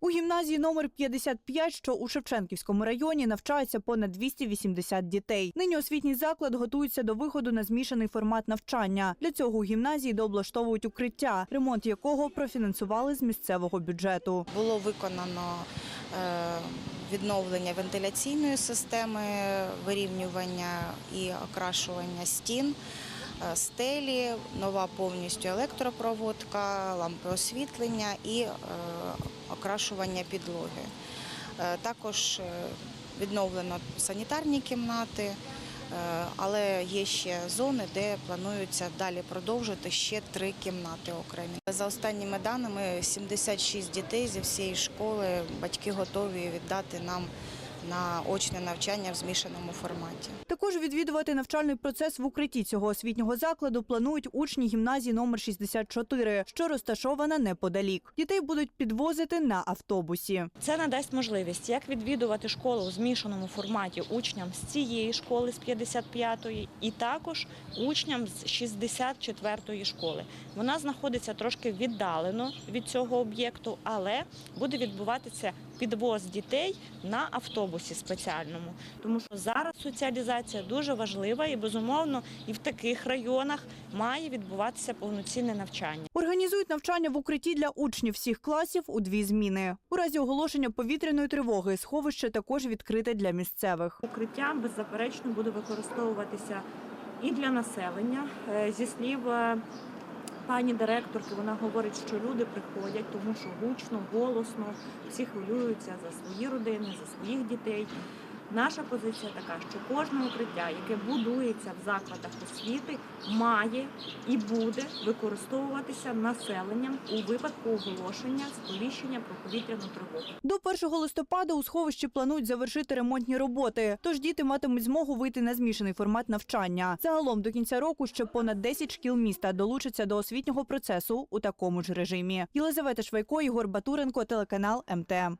У гімназії номер 55, що у Шевченківському районі, навчається понад 280 дітей. Нині освітній заклад готується до виходу на змішаний формат навчання. Для цього у гімназії дооблаштовують укриття, ремонт якого профінансували з місцевого бюджету. Було виконано е, відновлення вентиляційної системи, вирівнювання і окрашування стін, стелі, нова повністю електропроводка, лампи освітлення і е, окрашування підлоги. Е, Також е, відновлено санітарні кімнати. е, Але є ще зони, де планується далі продовжити ще три кімнати окремі. За останніми даними, 76 дітей зі всієї школи батьки готові віддати нам на очне навчання в змішаному форматі. Також відвідувати навчальний процес в укритті цього освітнього закладу планують учні гімназії номер 64, що розташована неподалік. Дітей будуть підвозити на автобусі. Це надасть можливість як відвідувати школу у змішаному форматі учням з цієї школи з 55-ї і також учням з 64-ї школи. Вона знаходиться трошки віддалено від цього об'єкту, але буде відбуватися підвоз дітей на автобусі спеціальному, тому що зараз соціалізація дуже важлива і безумовно і в таких районах має відбуватися повноцінне навчання. Організують навчання в укритті для учнів всіх класів у дві зміни. У разі оголошення повітряної тривоги сховище також відкрите для місцевих. Укриття беззаперечно буде використовуватися і для населення. Е, Зі слів е, пані директорки, вона говорить, що люди приходять, тому що гучно, голосно, всі хвилюються за свої родини, за своїх дітей. Наша позиція така, що кожне укриття, яке будується в закладах освіти, має і буде використовуватися населенням у випадку оголошення сповіщення про повітряну тривогу. До 1 листопада у сховищі планують завершити ремонтні роботи, тож діти матимуть змогу вийти на змішаний формат навчання. Загалом до кінця року ще понад 10 шкіл міста долучаться до освітнього процесу у такому ж режимі. Єлизавета Швайко, Ігор Батуренко, телеканал МТМ.